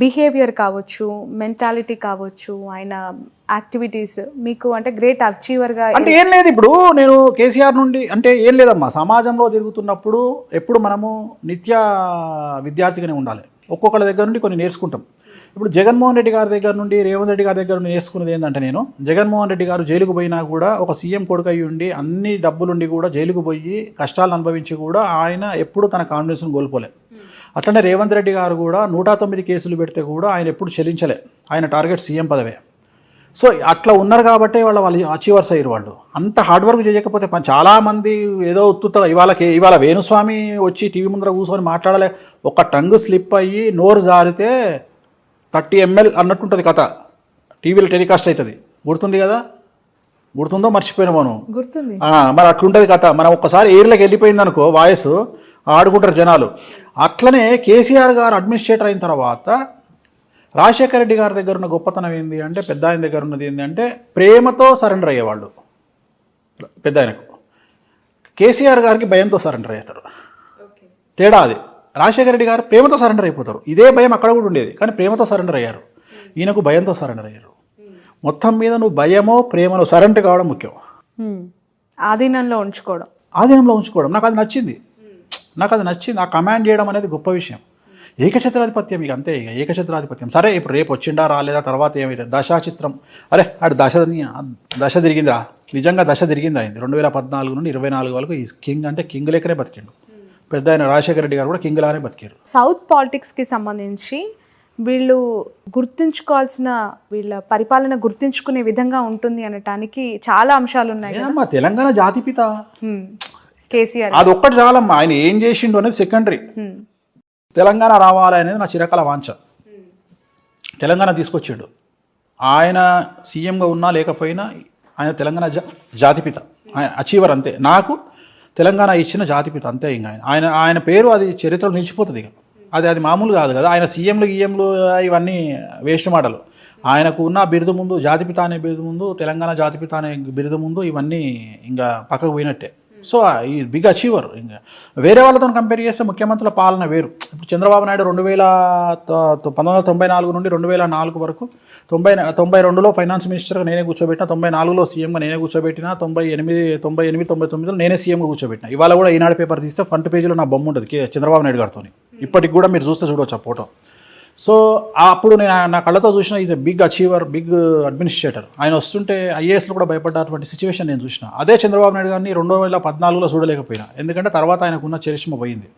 Behaviour కావచ్చు mentality కావచ్చు ఆయన యాక్టివిటీస్ మీకు అంటే గ్రేట్ అచీవర్గా అంటే ఏం లేదు ఇప్పుడు నేను కేసీఆర్ నుండి అంటే ఏం లేదమ్మా సమాజంలో తిరుగుతున్నప్పుడు ఎప్పుడు మనము నిత్య విద్యార్థిగానే ఉండాలి. ఒక్కొక్కళ్ళ దగ్గర నుండి కొన్ని నేర్చుకుంటాం. ఇప్పుడు జగన్మోహన్ రెడ్డి గారి దగ్గర నుండి రేవంత్ రెడ్డి గారి దగ్గర నుండి నేర్చుకున్నది ఏంటంటే నేను జగన్మోహన్ రెడ్డి గారు జైలుకు పోయినా కూడా ఒక సీఎం కొడుకు అయ్యి ఉండి అన్ని డబ్బులుండి కూడా జైలుకు పోయి కష్టాలు అనుభవించి కూడా ఆయన ఎప్పుడు తన కాన్ఫిడెన్స్ను కోల్పోలే. అట్లనే రేవంత్ రెడ్డి గారు కూడా నూట తొమ్మిది కేసులు పెడితే కూడా ఆయన ఎప్పుడు చెల్లించలే. ఆయన టార్గెట్ సీఎం పదవే. సో అట్లా ఉన్నారు కాబట్టి వాళ్ళ వాళ్ళు అచీవర్స్ అయ్యారు వాళ్ళు. అంత హార్డ్ వర్క్ చేయకపోతే చాలామంది ఏదో ఉత్తుత ఇవాళ కే- ఇవాళ వేణుస్వామి వచ్చి టీవీ ముందర కూర్చొని మాట్లాడలే. ఒక టంగ్ స్లిప్ అయ్యి నోరు జారితే థర్టీ ఎంఎల్ అన్నట్టుంటుంది కథ. టీవీలో టెలికాస్ట్ అవుతుంది గుర్తుంది కదా? గుర్తుందో మర్చిపోయినా మనం. గుర్తుంది. మరి అట్లుంటుంది కథ. మనం ఒక్కసారి ఎయిర్లోకి వెళ్ళిపోయింది అనుకో వాయిస్. ఆడుకుంటారు జనాలు. అట్లనే కేసీఆర్ గారు అడ్మినిస్ట్రేటర్ అయిన తర్వాత రాజశేఖర రెడ్డి గారి దగ్గర ఉన్న గొప్పతనం ఏంది అంటే పెద్ద ఆయన దగ్గర ఉన్నది ఏంటి అంటే ప్రేమతో సరెండర్ అయ్యేవాళ్ళు. పెద్ద ఆయనకు. కేసీఆర్ గారికి భయంతో సరెండర్ అయ్యారు తేడా అది. రాజశేఖర రెడ్డి గారు ప్రేమతో సరెండర్ అయిపోతారు. ఇదే భయం అక్కడ కూడా ఉండేది. కానీ ప్రేమతో సరెండర్ అయ్యారు. ఈయనకు భయంతో సరెండర్ అయ్యారు. మొత్తం మీద నువ్వు భయమో ప్రేమలో సరెండర్ కావడం ముఖ్యం. హ్మ్. ఆధీనంలో ఉంచుకోవడం. ఆధీనంలో ఉంచుకోవడం. నాకు అది నచ్చింది. నాకు అది నచ్చింది ఆ కమాండ్ చేయడం అనేది గొప్ప విషయం. ఏకఛత్రాధిపత్యం ఇక అంతే ఇక ఏకఛత్రాధిపత్యం. సరే ఇప్పుడు రేపు వచ్చిండా రాలేదా తర్వాత ఏమైతే? దశా చిత్రం అరే ఆడు దశ దశ తిరిగిందిరా. నిజంగా దశ తిరిగింది అయింది. రెండు వేల పద్నాలుగు నుండి ఇరవై నాలుగు వరకు ఈ కింగ్ అంటే కింగ్ లెక్కనే బతికిండు. పెద్ద ఆయన రాజశేఖర రెడ్డి గారు కూడా కింగ్ లానే బతికారు సౌత్ పాలిటిక్స్కి సంబంధించి వీళ్ళు గుర్తుంచుకోవాల్సిన వీళ్ళ పరిపాలన గుర్తుంచుకునే విధంగా ఉంటుంది అనటానికి చాలా అంశాలు ఉన్నాయి తెలంగాణ జాతిపిత. కేసీఆర్. అది ఒక్కటి చాలమ్మా. ఆయన ఏం చేసిండు అనేది సెకండరీ. తెలంగాణ రావాలి అనేది నా చిరకాల వాంఛ. తెలంగాణ తీసుకొచ్చాడు. ఆయన సీఎంగా ఉన్నా లేకపోయినా ఆయన తెలంగాణ జా జాతిపిత. ఆయన అచీవర్ అంతే. నాకు తెలంగాణ ఇచ్చిన జాతిపిత అంతే ఇంకా ఆయన. ఆయన ఆయన పేరు అది చరిత్రలో నిలిచిపోతుంది ఇక. అది అది మామూలు కాదు కదా. ఆయన సీఎంలు గీఎంలు ఇవన్నీ వేస్ట్ మాటలు. ఆయనకు ఉన్న బిరుదు ముందు జాతిపిత అనే బిరుదు ముందు తెలంగాణ జాతిపిత అనే బిరుదు ముందు ఇవన్నీ ఇంకా పక్కకు పోయినట్టే. సో ఈ బిగ్ అచీవర్ ఇంకా. వేరే వాళ్ళతో కంపేర్ చేస్తే ముఖ్యమంత్రుల పాలన వేరు. ఇప్పుడు చంద్రబాబు నాయుడు రెండు వేల పంతొమ్మిది వందల తొంభై నాలుగు నుండి రెండు వేల నాలుగు వరకు తొంభై తొంభై రెండులో ఫైనాన్స్ మినిస్టర్గా నేనే కూర్చోబెట్టిన తొంభై నాలుగులో సీఎంగా నేనే కూర్చోబెట్టిన తొంభై ఎనిమిది తొంభై ఎనిమిది తొంభై తొమ్మిదిలో నేనే సీఎంగా కూర్చోబెట్టిన. ఇవాళ కూడా ఈనాడు పేపర్ తీస్తే ఫ్రంట్ పేజీలో నా బొమ్మ ఉంటుంది కే- చంద్రబాబు నాయుడు గారితో ఇప్పటికి కూడా మీరు చూస్తే చూడవచ్చు ఆ ఫోటో సో అప్పుడు నేను నా కళ్ళతో చూసిన is a big achiever big administrator. ఆయన వస్తుంటే ఐఏఎస్లో కూడా భయపడ్డటువంటి సిచ్యువేషన్ నేను చూసిన. అదే చంద్రబాబు నాయుడు గారిని రెండు వేల పద్నాలుగులో చూడలేకపోయినా. ఎందుకంటే తర్వాత ఆయనకున్న చరిష్మ పోయింది.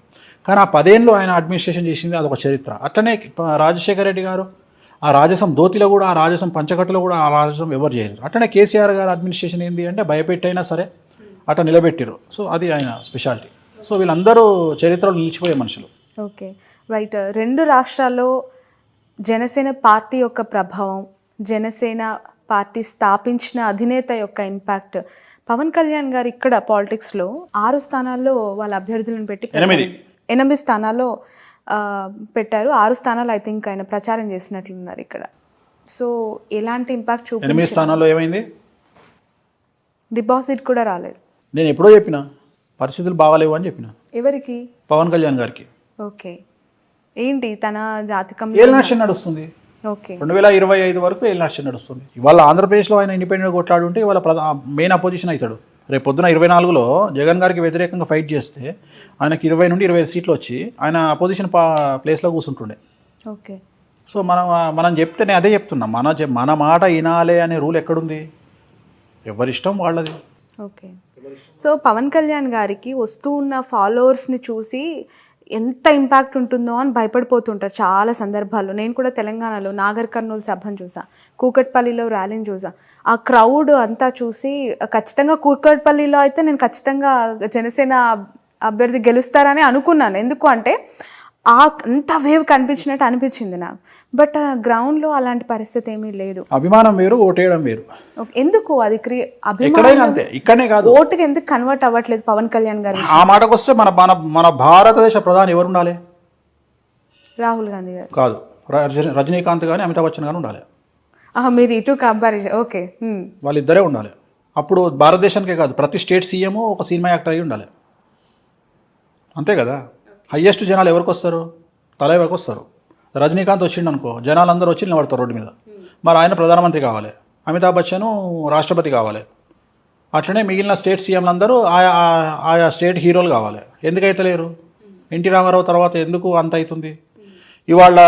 కానీ ఆ పదేళ్ళు ఆయన అడ్మినిస్ట్రేషన్ చేసింది అదొక చరిత్ర. అట్లనే రాజశేఖర రెడ్డి గారు ఆ రాజసం దోతిలో కూడా ఆ రాజసం పంచకట్టులో కూడా ఆ రాజసం ఎవరు చేయరు అట్లనే కేసీఆర్ గారు అడ్మినిస్ట్రేషన్ ఏంది అంటే భయపెట్టైనా సరే అట్లా నిలబెట్టారు సో అది ఆయన స్పెషాలిటీ. సో వీళ్ళందరూ చరిత్రలో నిలిచిపోయే మనుషులు. ఓకే. రైట్ రెండు రాష్ట్రాల్లో జనసేన పార్టీ యొక్క ప్రభావం జనసేన పార్టీ స్థాపించిన అధినేత యొక్క ఇంపాక్ట్ పవన్ కళ్యాణ్ గారు ఇక్కడ పాలిటిక్స్లో ఆరు స్థానాల్లో వాళ్ళ అభ్యర్థులను పెట్టి ఎనిమిది. స్థానాల్లో పెట్టారు. ఆరు స్థానాలు ఐ థింక్ ఆయన ప్రచారం చేసినట్లున్నారు ఇక్కడ. సో ఎలాంటి ఇంపాక్ట్ చూపి ఎనిమిది స్థానాల్లో ఏమైంది? డిపాజిట్ కూడా రాలేదు. నేను ఎప్పుడో చెప్పిన పరిస్థితులు బాగాలేవు అని చెప్పిన. ఎవరికి? పవన్ కళ్యాణ్ గారికి. ఓకే ఏంటి తన జాతకం ఏలినాషన్ నడుస్తుంది. ఓకే. రెండు వేల ఇరవై ఐదు వరకు ఏలినాషన్ నడుస్తుంది. ఇవాళ ఆంధ్రప్రదేశ్లో ఆయన ఇండిపెండెంట్ కొట్లాడుంటే ఇవాళ మెయిన్ అపోజిషన్ అవుతాడు. రేపు పొద్దున ఇరవై నాలుగులో జగన్ గారికి వ్యతిరేకంగా ఫైట్ చేస్తే ఆయనకి ఇరవై నుండి ఇరవై సీట్లు వచ్చి ఆయన అపోజిషన్ ప్లేస్లో కూర్చుంటుండే. ఓకే. సో మనం మనం చెప్తే నేను అదే చెప్తున్నా. మన మన మాట వినాలే అనే రూల్ ఎక్కడుంది? ఎవరిష్టం వాళ్ళది. ఓకే. సో పవన్ కళ్యాణ్ గారికి వస్తూ ఉన్న ఫాలోవర్స్ని చూసి ఎంత ఇంపాక్ట్ ఉంటుందో అని భయపడిపోతుంటారు చాలా సందర్భాల్లో. నేను కూడా తెలంగాణలో నాగర్ కర్నూలు సభను చూసా కూకట్పల్లిలో ర్యాలీని చూసా. ఆ క్రౌడ్ అంతా చూసి ఖచ్చితంగా కూకట్పల్లిలో అయితే నేను ఖచ్చితంగా జనసేన అభ్యర్థి గెలుస్తారని అనుకున్నాను. ఎందుకు అంటే ఆ అంత వేవ్ కనిపించినట్టు అనిపించింది నాకు. బట్ గ్రౌండ్లో అలాంటి పరిస్థితి ఏమీ లేదు. అభిమానం వేరు ఓటేయడం వేరు. ఎందుకు? అది క్రియ అభిమానం అంతే ఇక్కడనే కాదు. ఓటుకి ఎందుకు కన్వర్ట్ అవ్వట్లేదు పవన్ కళ్యాణ్ గారు? ఆ మాటకు వస్తే మన మన మన భారతదేశ ప్రధాని ఎవరు ఉండాలి? రాహుల్ గాంధీ గారు. కాదు. రజ- రజనీకాంత్ కానీ అమితాబ్ బచ్చన్ కానీ ఉండాలి. మీరు ఇటు కంపారి ఓకే. వాళ్ళిద్దరే ఉండాలి. అప్పుడు భారతదేశానికే కాదు ప్రతి స్టేట్ సీఎం ఒక సినిమా యాక్టర్ అయి ఉండాలి. అంతే కదా? హయ్యెస్ట్ జనాలు ఎవరికి వస్తారు? తలైవకి వస్తారు. రజనీకాంత్ వచ్చిండు అనుకో జనాలందరూ వచ్చి నిలబడతారు రోడ్డు మీద. మరి ఆయన ప్రధానమంత్రి కావాలి. అమితాబ్ బచ్చన్ రాష్ట్రపతి కావాలి. అట్లనే మిగిలిన స్టేట్ సీఎంలందరూ ఆయా ఆయా స్టేట్ హీరోలు కావాలి. ఎందుకైతే లేరు? ఎన్టీ రామారావు తర్వాత ఎందుకు అంత అవుతుంది? ఇవాళ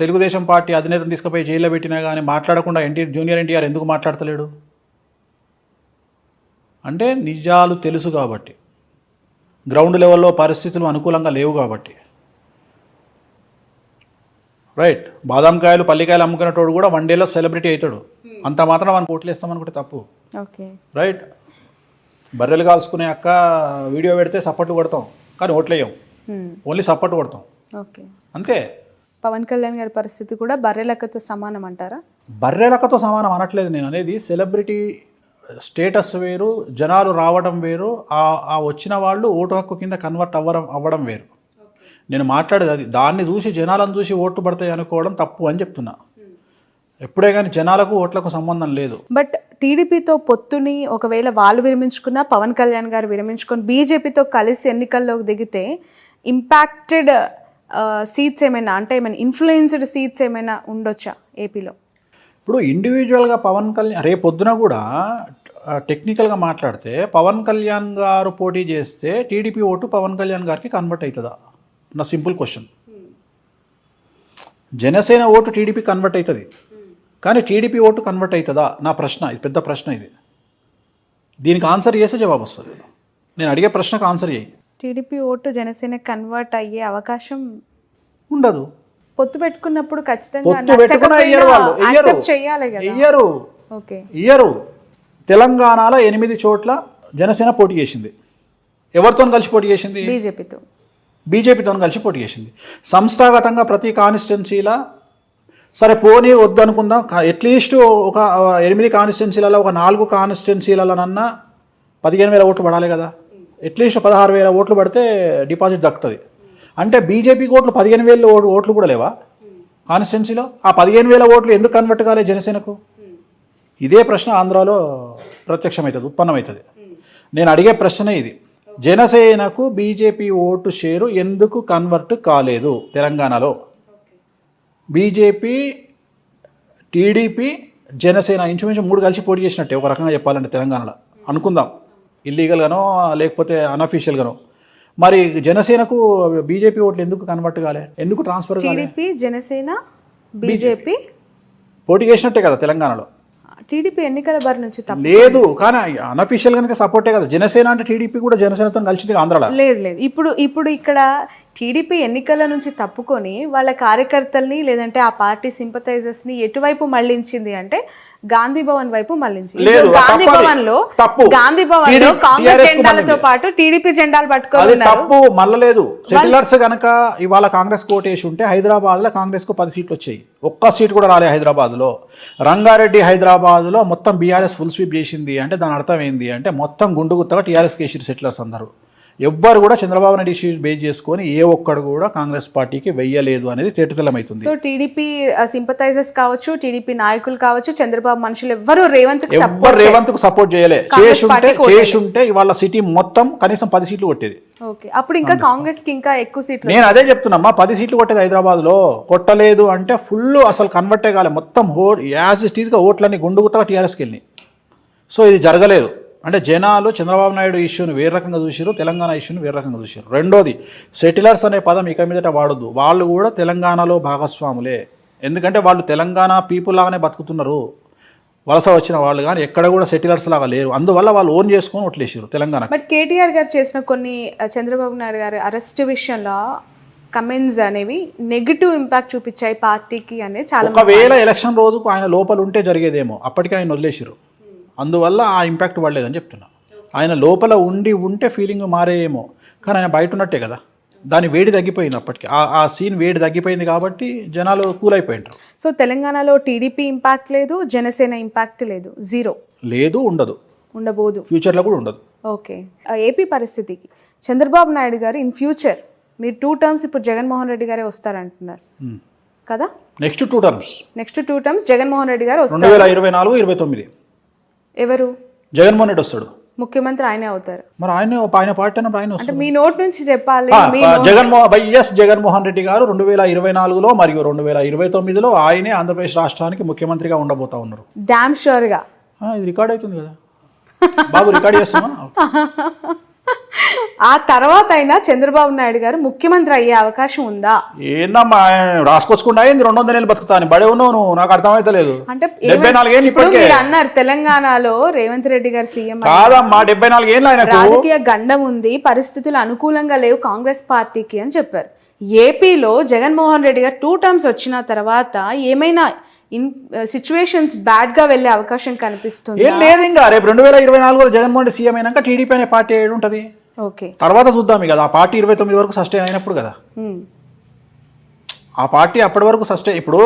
తెలుగుదేశం పార్టీ అధినేతను తీసుకుపోయి జైల్లో పెట్టినా కానీ మాట్లాడకుండా ఎన్టీ జూనియర్ ఎన్టీఆర్ ఎందుకు మాట్లాడతలేడు? అంటే నిజాలు తెలుసు కాబట్టి. గ్రౌండ్ లెవెల్లో పరిస్థితులు అనుకూలంగా లేవు కాబట్టి. రైట్ బాదాంకాయలు పల్లికాయలు అమ్ముకునేటోడు కూడా వన్ డేలో సెలబ్రిటీ అవుతాడు. అంత మాత్రం మనకు ఓట్లు వేస్తామనుకుంటే తప్పు. ఓకే. రైట్ బర్రెలు కాల్చుకునే అక్క వీడియో పెడితే సపోర్ట్ కొడతాం కానీ ఓట్లు వేయం Hmm. ఓన్లీ సపోర్ట్ కొడతాం. ఓకే. అంతే. పవన్ కళ్యాణ్ గారి పరిస్థితి కూడా బర్రెలక్కతో సమానం అంటారా? బర్రెలకతో సమానం అనట్లేదు నేను అనేది సెలబ్రిటీ స్టేటస్ వేరు జనాలు రావడం వేరు ఆ వచ్చిన వాళ్ళు ఓటు హక్కు కింద కన్వర్ట్ అవ్వడం అవ్వడం వేరు. నేను మాట్లాడేది అది. దాన్ని చూసి జనాలను చూసి ఓట్లు పడతాయి అనుకోవడం తప్పు అని చెప్తున్నా. ఎప్పుడే కానీ జనాలకు ఓట్లకు సంబంధం లేదు. బట్ టీడీపీతో పొత్తుని ఒకవేళ వాళ్ళు విరమించుకున్నా పవన్ కళ్యాణ్ గారు విరమించుకొని బీజేపీతో కలిసి ఎన్నికల్లోకి దిగితే ఇంపాక్టెడ్ సీట్స్ ఏమైనా అంటే ఏమైనా ఇన్ఫ్లుయెన్స్డ్ సీట్స్ ఏమైనా ఉండొచ్చా ఏపీలో ఇప్పుడు ఇండివిజువల్గా పవన్ కళ్యాణ్ రేపు పొద్దున కూడా టెక్నికల్గా మాట్లాడితే పవన్ కళ్యాణ్ గారు పోటీ చేస్తే టీడీపీ ఓటు పవన్ కళ్యాణ్ గారికి కన్వర్ట్ అవుతుందా? నా simple question Janasena vote TDP convert అవుతుంది. కానీ టీడీపీ ఓటు కన్వర్ట్ అవుతుందా? నా ప్రశ్న ఇది పెద్ద ప్రశ్న ఇది. దీనికి ఆన్సర్ చేస్తే జవాబు వస్తుంది. నేను అడిగే ప్రశ్నకు ఆన్సర్ చేయి. టీడీపీ ఓటు జనసేన కన్వర్ట్ అయ్యే అవకాశం ఉండదు. పొత్తు పెట్టుకున్నప్పుడు ఖచ్చితంగా పొత్తు పెట్టుకున్న వాళ్ళు. ఓకే. ఇయ్యరు తెలంగాణలో ఎనిమిది చోట్ల జనసేన పోటీ చేసింది. ఎవరితో కలిసి పోటీ చేసింది? బీజేపీతో. బీజేపీతో కలిసి పోటీ చేసింది. సంస్థాగతంగా ప్రతి కాన్స్టిట్యున్సీల సరే పోనీ వద్దు అనుకుందాం అట్లీస్ట్ ఒక ఎనిమిది కాన్స్టిట్యున్సీలలో ఒక నాలుగు కాన్స్టిట్యున్సీలలోనన్నా పదిహేను వేల ఓట్లు పడాలి కదా. అట్లీస్ట్ పదహారు వేల ఓట్లు పడితే డిపాజిట్ దక్కుతుంది. అంటే బీజేపీ ఓట్లు పదిహేను వేల ఓట్లు కూడా లేవా? కాన్స్టిట్యున్సీలో? ఆ పదిహేను వేల ఓట్లు ఎందుకు కన్వర్ట్ కాలే జనసేనకు? ఇదే ప్రశ్న ఆంధ్రాలో ప్రత్యక్షమవుతుంది ఉత్పన్నమవుతుంది. నేను అడిగే ప్రశ్న ఇది. జనసేనకు బీజేపీ ఓటు షేరు ఎందుకు కన్వర్ట్ కాలేదు తెలంగాణలో? బీజేపీ టీడీపీ జనసేన ఇంచుమించు మూడు కలిసి పోటీ చేసినట్టే ఒక రకంగా చెప్పాలంటే తెలంగాణలో. అనుకుందాం. ఇల్లీగల్గానో లేకపోతే అన్అఫీషియల్గానో మరి జనసేనకు బీజేపీ ఓట్లు ఎందుకు కన్వర్ట్ కాలే? ఎందుకు ట్రాన్స్ఫర్ కాలే? TDP Janasena BJP. పోటీ చేసినట్టే కదా తెలంగాణలో. టీడీపీ ఎన్నికల బారి నుంచి లేదు కానీ అన్అఫీషియల్ గానే సపోర్టే కదా. జనసేన అంటే టీడీపీ కూడా జనసేనతో కలిసింది ఆంధ్రాలో. లేదు లేదు. ఇప్పుడు ఇప్పుడు ఇక్కడ టీడీపీ ఎన్నికల నుంచి తప్పుకొని వాళ్ళ కార్యకర్తల్ని లేదంటే ఆ పార్టీ సింపథైజర్స్ని ఎటువైపు మళ్ళించింది అంటే గాంధీ భవన్ వైపు ఇప్పుడు గాంధీ. భవన్లో తప్పు. గాంధీ భవన్లో కాంగ్రెస్ జెండాలతో. పాటు టీడీపీ జెండాలు ఉన్నారు తప్పు మళ్ళలేదు సెటిలర్స్ గనక ఇవాళ కాంగ్రెస్ కోటేసి ఉంటే హైదరాబాద్లో కాంగ్రెస్కు పది సీట్లు వచ్చాయి ఒక్క సీట్ కూడా రాలే హైదరాబాద్లో రంగారెడ్డి హైదరాబాద్లో మొత్తం బీఆర్ఎస్ ఫుల్ స్వీప్ చేసింది అంటే దాని అర్థం ఏంది అంటే మొత్తం గుండు గుత్తగా టీఆర్ఎస్ కేసీఆర్ సెటిలర్స్ అందరూ ఎవ్వరు కూడా చంద్రబాబు నాయుడు ఇష్యూస్ బేస్ చేసుకొని ఏ ఒక్కడు కూడా కాంగ్రెస్ పార్టీకి వెయ్యలేదు అనేది తేటతెల్లమవుతుంది సో టీడీపీ సింపథైజర్స్ కావచ్చు టీడీపీ నాయకులు కావచ్చు చంద్రబాబు మనుషులు ఎవ్వరు రేవంత్ ఎవ్వరు రేవంత్కు సపోర్ట్ చేయలే. కాంగ్రెస్ చేసి ఉంటే పార్టీకి ఓటేయలే. చేసి ఉంటే ఇవాళ సిటీ మొత్తం కనీసం పది సీట్లు కొట్టేది. ఓకే. అప్పుడు ఇంకా కాంగ్రెస్కి ఇంకా ఎక్కువ సీట్లు నేను అదే చెప్తున్నమ్మా పది సీట్లు కొట్టేది హైదరాబాద్లో కొట్టలేదు అంటే ఫుల్ అసలు కన్వర్టే కాలే. మొత్తం హో యాజ్ ఇట్ ఈస్గా ఓట్లన్నీ గుండుగుతగా టీఆర్ఎస్కి వెళ్ళి సో ఇది జరగలేదు. అంటే జనాలు చంద్రబాబు నాయుడు ఇష్యూని వేరే రకంగా చూసారు తెలంగాణ ఇష్యూని వేరే రకంగా చూసారు రెండోది సెటిలర్స్ అనే పదం ఇక మీదట వాడొద్దు. వాళ్ళు కూడా తెలంగాణలో భాగస్వాములే. ఎందుకంటే వాళ్ళు తెలంగాణ పీపుల్ లాగానే బతుకుతున్నారు. వలస వచ్చిన వాళ్ళు కానీ ఎక్కడ కూడా సెటిలర్స్ లాగా లేరు. అందువల్ల వాళ్ళు ఓన్ చేసుకొని ఓట్లేసారు తెలంగాణ. బట్ కేటీఆర్ గారు చేసిన కొన్ని చంద్రబాబు నాయుడు గారి అరెస్ట్ విషయంలో కమెంట్స్ అనేవి నెగిటివ్ ఇంపాక్ట్ చూపించాయి పార్టీకి అనేది చాలా ఒకవేళ ఎలక్షన్ రోజుకు ఆయన లోపల ఉంటే జరిగేదేమో. అప్పటికే ఆయన వదిలేసారు అందువల్ల ఆ ఇంపాక్ట్ పడలేదని చెప్తున్నా. ఆయన లోపల ఉండి ఉంటే ఫీలింగ్ మారేయేమో కానీ ఆయన బయట ఉన్నట్టే కదా. దాని వేడి తగ్గిపోయింది అప్పటికి. ఆ- సీన్ వేడి తగ్గిపోయింది కాబట్టి జనాలు కూల్ అయిపోయింటారు సో తెలంగాణలో టీడీపీ ఇంపాక్ట్ లేదు జనసేన ఇంపాక్ట్ లేదు. జీరో. లేదు ఉండదు. ఉండబోదు. ఫ్యూచర్లో కూడా ఉండదు. ఓకే. ఏపీ పరిస్థితికి చంద్రబాబు నాయుడు గారు ఇన్ ఫ్యూచర్ మీరు టూ టర్మ్స్ ఇప్పుడు జగన్మోహన్ రెడ్డి గారే వస్తారంటున్నారు. కదా? Next two terms. Next two terms Jaganmohan Reddy garu వస్తారు. ఇరవై నాలుగు ఇరవై తొమ్మిది. ఎవరు? జగన్మోహన్ రెడ్డి వస్తాడు. ముఖ్యమంత్రి ఆయనే అవుతారు. మరి ఆయన ఆయన పార్టీ అన్నప్పుడు ఆయన అంటే వస్తుంది మీ నోట్ నుంచి చెప్పాలి. మీ జగన్మోహన్ వైఎస్ జగన్మోహన్ రెడ్డి గారు రెండు వేల ఇరవై నాలుగులో మరియు రెండు వేల ఇరవై తొమ్మిదిలో ఆయనే ఆంధ్రప్రదేశ్ రాష్ట్రానికి ముఖ్యమంత్రిగా ఉండబోతా ఉన్నారు. డామ్ షూర్గా. ఆ, ఇది రికార్డ్ అవుతుంది కదా. బాబు రికార్డ్ చేస్తున్నా ఆ తర్వాత అయినా చంద్రబాబు నాయుడు గారు ముఖ్యమంత్రి అయ్యే అవకాశం ఉందా? ఏందమ్మా ఆయన రాసుకొచ్చుకుంటా ఏంది రెండు వందల ఏళ్ళు బతుకుతా అని బడే ఉన్నావు నాకు అంటే డెబ్బై నాలుగేళ్ళు ఇప్పుడు ఇప్పటికే. మీరు అన్నారు తెలంగాణలో రేవంత్ రెడ్డి గారు సీఎం కాదమ్మా డెబ్బై నాలుగేళ్ళు ఆయనకు. రాజకీయ గండం ఉంది పరిస్థితులు అనుకూలంగా లేవు కాంగ్రెస్ పార్టీకి అని చెప్పారు. ఏపీలో జగన్మోహన్ రెడ్డి గారు టూ టర్మ్స్ వచ్చిన తర్వాత ఏమైనా ఇన్ సిచ్యువేషన్స్ బ్యాడ్గా వెళ్ళే అవకాశం కనిపిస్తుంది? ఏం లేదు ఇంకా. రేపు రెండు వేల ఇరవై నాలుగులో జగన్మోహన్ రెడ్డి సీఎం అయినాక టీడీపీ అనే పార్టీ ఏడు ఉంటుంది. ఓకే. తర్వాత చూద్దాం ఇక. ఆ పార్టీ ఇరవై తొమ్మిది వరకు సస్టైన్ అయినప్పుడు కదా. ఆ పార్టీ అప్పటి వరకు సస్టైన్ ఇప్పుడు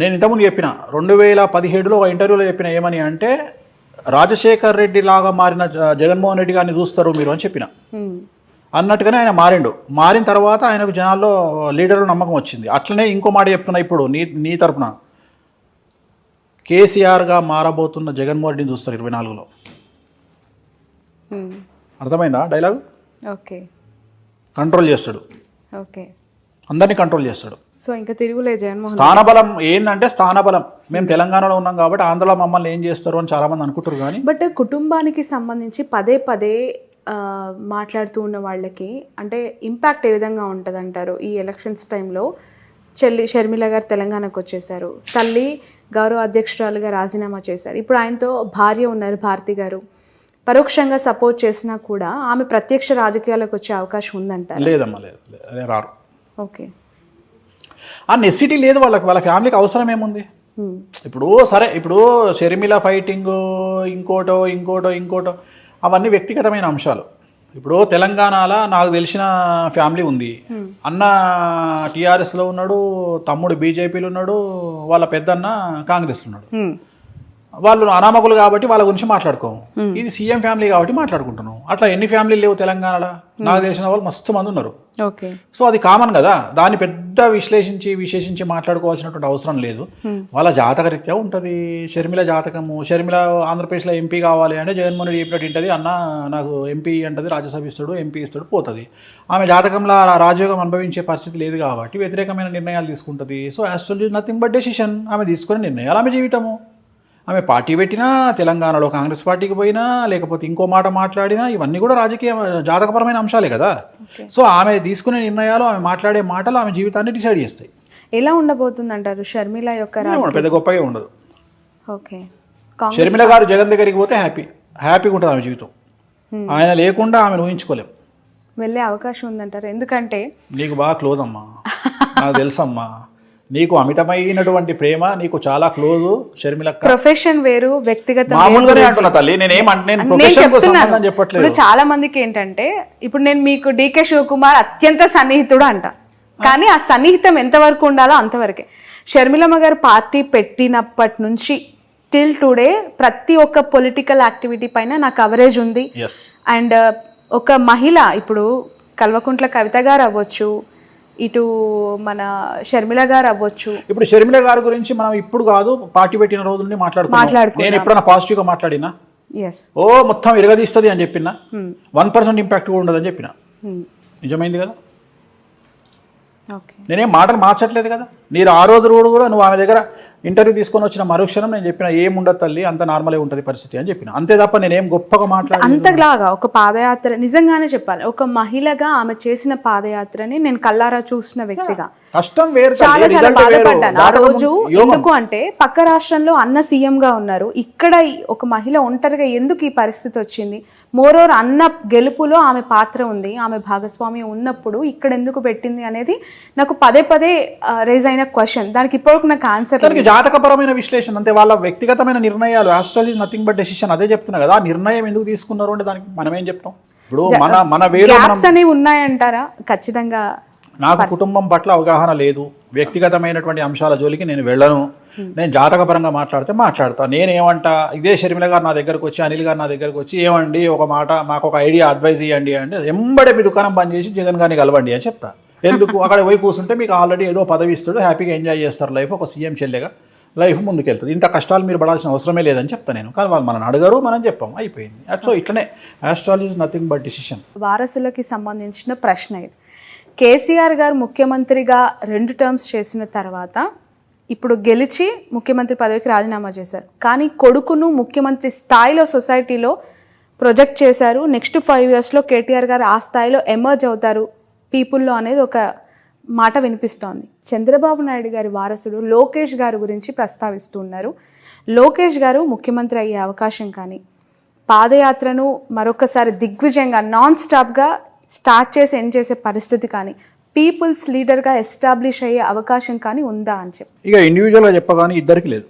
నేను ఇంతకుముందు చెప్పిన రెండు వేల పదిహేడులో ఒక ఇంటర్వ్యూలో చెప్పిన ఏమని అంటే రాజశేఖర్ రెడ్డి లాగా మారిన జగన్మోహన్ రెడ్డి గారిని చూస్తారు మీరు అని చెప్పిన. అన్నట్టుగానే ఆయన మారిండు. మారిన తర్వాత ఆయనకు జనాల్లో లీడర్లు నమ్మకం వచ్చింది. అట్లనే ఇంకో మాట చెప్తున్నా ఇప్పుడు నీ నీ తరపున. కేసీఆర్గా మారబోతున్న జగన్మోహన్ రెడ్డిని చూస్తారు ఇరవై నాలుగులో. ఉమ్. అర్థమైందా డైలాగ్? ఓకే. కంట్రోల్ చేస్తాడు. ఓకే. అందరినీ కంట్రోల్ చేస్తాడు. సో ఇంకా తిరుగులేదు జగన్మోహన్ స్థానబలం ఏంటంటే స్థానబలం. మేము తెలంగాణలో ఉన్నాం కాబట్టి ఆంధ్రలో మమ్మల్ని ఏం చేస్తారు అని చాలా మంది అనుకుంటారు కానీ బట్ కుటుంబానికి సంబంధించి పదే పదే మాట్లాడుతూ ఉన్న వాళ్ళకి అంటే ఇంపాక్ట్ ఏ విధంగా ఉంటుంది అంటారు ఈ ఎలక్షన్స్ టైంలో చెల్లి షర్మిల గారు తెలంగాణకు వచ్చేసారు తల్లి గౌరవ అధ్యక్షురాలుగా రాజీనామా చేశారు. ఇప్పుడు ఆయనతో భార్య ఉన్నారు భారతి గారు. పరోక్షంగా సపోర్ట్ చేసినా కూడా ఆమె ప్రత్యక్ష రాజకీయాలకు వచ్చే అవకాశం ఉందంటారు? లేదమ్మా లేదు. రారు. ఓకే. ఆ నెసిటీ లేదు వాళ్ళకి. వాళ్ళ ఫ్యామిలీకి అవసరం ఏముంది. ఇప్పుడు సరే ఇప్పుడు షర్మిల ఫైటింగ్ ఇంకోటో ఇంకోటో ఇంకోటో అవన్నీ వ్యక్తిగతమైన అంశాలు. ఇప్పుడు తెలంగాణలో నాకు తెలిసిన ఫ్యామిలీ ఉంది. అన్న టీఆర్ఎస్లో ఉన్నాడు తమ్ముడు బీజేపీలో ఉన్నాడు వాళ్ళ పెద్దన్న కాంగ్రెస్లో ఉన్నాడు. వాళ్ళు అనామకులు కాబట్టి వాళ్ళ గురించి మాట్లాడుకోము. ఇది సీఎం ఫ్యామిలీ కాబట్టి మాట్లాడుకుంటున్నాం అట్లా ఎన్ని ఫ్యామిలీలు లేవు తెలంగాణలో? నాకు తెలిసిన వాళ్ళు మస్తు మంది ఉన్నారు. సో అది కామన్ కదా. దాన్ని పెద్ద విశ్లేషించి విశేషించి మాట్లాడుకోవాల్సినటువంటి అవసరం లేదు. వాళ్ళ జాతక రీత్యా ఉంటుంది. షర్మిల జాతకము. షర్మిల ఆంధ్రప్రదేశ్లో ఎంపీ కావాలి అంటే జగన్మోహన్ రెడ్డి చెప్పినట్టు ఉంటుంది అన్న నాకు ఎంపీ అంటది రాజ్యసభ ఇస్తాడు ఎంపీ ఇస్తాడు పోతుంది. ఆమె జాతకంలో రాజయోగం అనుభవించే పరిస్థితి లేదు కాబట్టి వ్యతిరేకమైన నిర్ణయాలు తీసుకుంటుంది. So actual nothing but decision ఆమె తీసుకునే నిర్ణయాలు. ఆమె జీవితము. ఆమె పార్టీ పెట్టినా తెలంగాణలో కాంగ్రెస్ పార్టీకి పోయినా లేకపోతే ఇంకో మాట మాట్లాడినా ఇవన్నీ కూడా రాజకీయ జాతకపరమైన అంశాలే కదా. సో ఆమె తీసుకునే నిర్ణయాలు ఆమె మాట్లాడే మాటలు ఆమె జీవితాన్ని డిసైడ్ చేస్తాయి. ఎలా ఉండబోతుంది అంటారు షర్మిల యొక్క పెద్ద గొప్పగా ఉండదు. ఓకే. షర్మిల గారు జగన్ దగ్గరికి పోతే హ్యాపీ హ్యాపీగా ఉంటుంది ఆమె జీవితం. ఆయన లేకుండా ఆమెను ఊహించుకోలేం. వెళ్ళే అవకాశం ఉందంటారు. ఎందుకంటే నీకు బాగా క్లోజ్ అమ్మా. నాకు తెలుసమ్మా. నీకు అమితమైనటువంటి ప్రేమ నీకు చాలా క్లోజ్ షర్మిల ప్రొఫెషన్ వేరు వ్యక్తిగత మామూలుగానే అంటున్నా తల్లి నేనేం చెప్పట్లేదు. చాలా మందికి ఏంటంటే ఇప్పుడు నేను మీకు డికే శివకుమార్ అత్యంత సన్నిహితుడు అంట. కానీ ఆ సన్నిహితం ఎంతవరకు ఉండాలో అంతవరకే షర్మిలమ్మ గారు పార్టీ పెట్టినప్పటి నుంచి టిల్ టుడే ప్రతి ఒక్క పొలిటికల్ యాక్టివిటీ పైన నా కవరేజ్ ఉంది. అండ్ ఒక మహిళ ఇప్పుడు కల్వకుంట్ల కవిత గారు అవ్వచ్చు ఇటు మన షర్మిల గారు అవ్వచ్చు. ఇప్పుడు షర్మిల గారి గురించి మనం ఇప్పుడు కాదు పార్టీ పెట్టిన రోజు మాట్లాడుకున్నాం. నేను ఎప్పుడైనా పాజిటివ్గా మాట్లాడినా ఓ మొత్తం ఇరగదీస్తుంది అని చెప్పిన? వన్ పర్సెంట్ ఇంపాక్ట్ కూడా ఉండదని చెప్పిన? నిజమైంది కదా? నేనేం మాటలు మార్చట్లేదు కదా? మీరు ఆ రోజు రోజు కూడా నువ్వు ఆమె దగ్గర ఇంటర్వ్యూ తీసుకొని వచ్చిన మరుక్షణం నేను చెప్పిన ఏం ఉండదు తల్లి అంత నార్మలే ఉంటుంది పరిస్థితి అని చెప్పిన. అంతే తప్ప నేనేం గొప్పగా మాట్లాడి అంతలాగా ఒక పాదయాత్ర నిజంగానే చెప్పాలి ఒక మహిళగా ఆమె చేసిన పాదయాత్రని నేను కల్లారా చూసిన వ్యక్తిగా. కష్టం వేరు చాలా చాలా. బాధపడ్డాను. ఆ రోజు. ఎందుకు అంటే పక్క రాష్ట్రంలో అన్న సీఎం గా ఉన్నారు. ఇక్కడ ఒక మహిళ ఒంటరిగా ఎందుకు ఈ పరిస్థితి వచ్చింది? మోరోర్ అన్న గెలుపులో ఆమె పాత్ర ఉంది. ఆమె భాగస్వామ్యం ఉన్నప్పుడు ఇక్కడ ఎందుకు పెట్టింది అనేది నాకు పదే పదే రేజ్ అయిన క్వశ్చన్ దానికి ఇప్పటివరకు నాకు ఆన్సర్ దానికి జాతకపరమైన విశ్లేషణ అంతే వాళ్ళ వ్యక్తిగతమైన నిర్ణయాలు ఆస్ట్రాలజీ నథింగ్ బట్ డెసిషన్ అదే చెప్తున్నా కదా ఆ నిర్ణయం ఎందుకు తీసుకున్నారు అంటే దానికి మనం ఏం చెప్తాం? ఇప్పుడు మన మన వేరే గ్యాప్స్ అనేవి ఉన్నాయంటారా? ఖచ్చితంగా నాకు కుటుంబం పట్ల అవగాహన లేదు. వ్యక్తిగతమైనటువంటి అంశాల జోలికి నేను వెళ్ళను. నేను జాతకపరంగా మాట్లాడితే మాట్లాడతా. నేనేమంటా ఇదే షర్మిల గారు నా దగ్గరకు వచ్చి అనిల్ గారు నా దగ్గరకు వచ్చి ఏమండి ఒక మాట మాకు ఒక ఐడియా అడ్వైజ్ ఇవ్వండి అంటే ఎంబడే మీ దుకాణం బంద్ చేసి జగన్ గారిని కలవండి అని చెప్తా. ఎందుకు? అక్కడ పోయి కూర్చుంటే మీకు ఆల్రెడీ ఏదో పదవి ఇస్తాడు హ్యాపీగా ఎంజాయ్ చేస్తారు లైఫ్ ఒక సీఎం చెల్లెగా. లైఫ్ ముందుకెళ్తుంది. ఇంత కష్టాలు మీరు పడాల్సిన అవసరమే లేదని చెప్తాను నేను. కానీ వాళ్ళు మనం అడగరు మనం చెప్పాం. అయిపోయింది. సో ఇట్లనే ఆస్ట్రాలజీ నథింగ్ బట్ డిసిషన్ వారసులకి సంబంధించిన ప్రశ్న ఇది. కేసీఆర్ గారు ముఖ్యమంత్రిగా రెండు టర్మ్స్ చేసిన తర్వాత ఇప్పుడు గెలిచి ముఖ్యమంత్రి పదవికి రాజీనామా చేశారు. కానీ కొడుకును ముఖ్యమంత్రి స్థాయిలో సొసైటీలో ప్రొజెక్ట్ చేశారు. నెక్స్ట్ ఫైవ్ ఇయర్స్లో కేటీఆర్ గారు ఆ స్థాయిలో ఎమర్జ్ అవుతారు. పీపుల్లో అనేది ఒక మాట వినిపిస్తోంది. చంద్రబాబు నాయుడు గారి వారసుడు లోకేష్ గారి గురించి ప్రస్తావిస్తూ ఉన్నారు. లోకేష్ గారు ముఖ్యమంత్రి అయ్యే అవకాశం కానీ పాదయాత్రను మరొకసారి దిగ్విజయంగా నాన్ స్టాప్గా స్టార్ట్ చేసి ఎండ్ చేసే పరిస్థితి కానీ పీపుల్స్ లీడర్గా ఎస్టాబ్లిష్ అయ్యే అవకాశం కానీ ఉందా అని చెప్పి. ఇక ఇండివిజువల్గా చెప్పగానే ఇద్దరికి లేదు.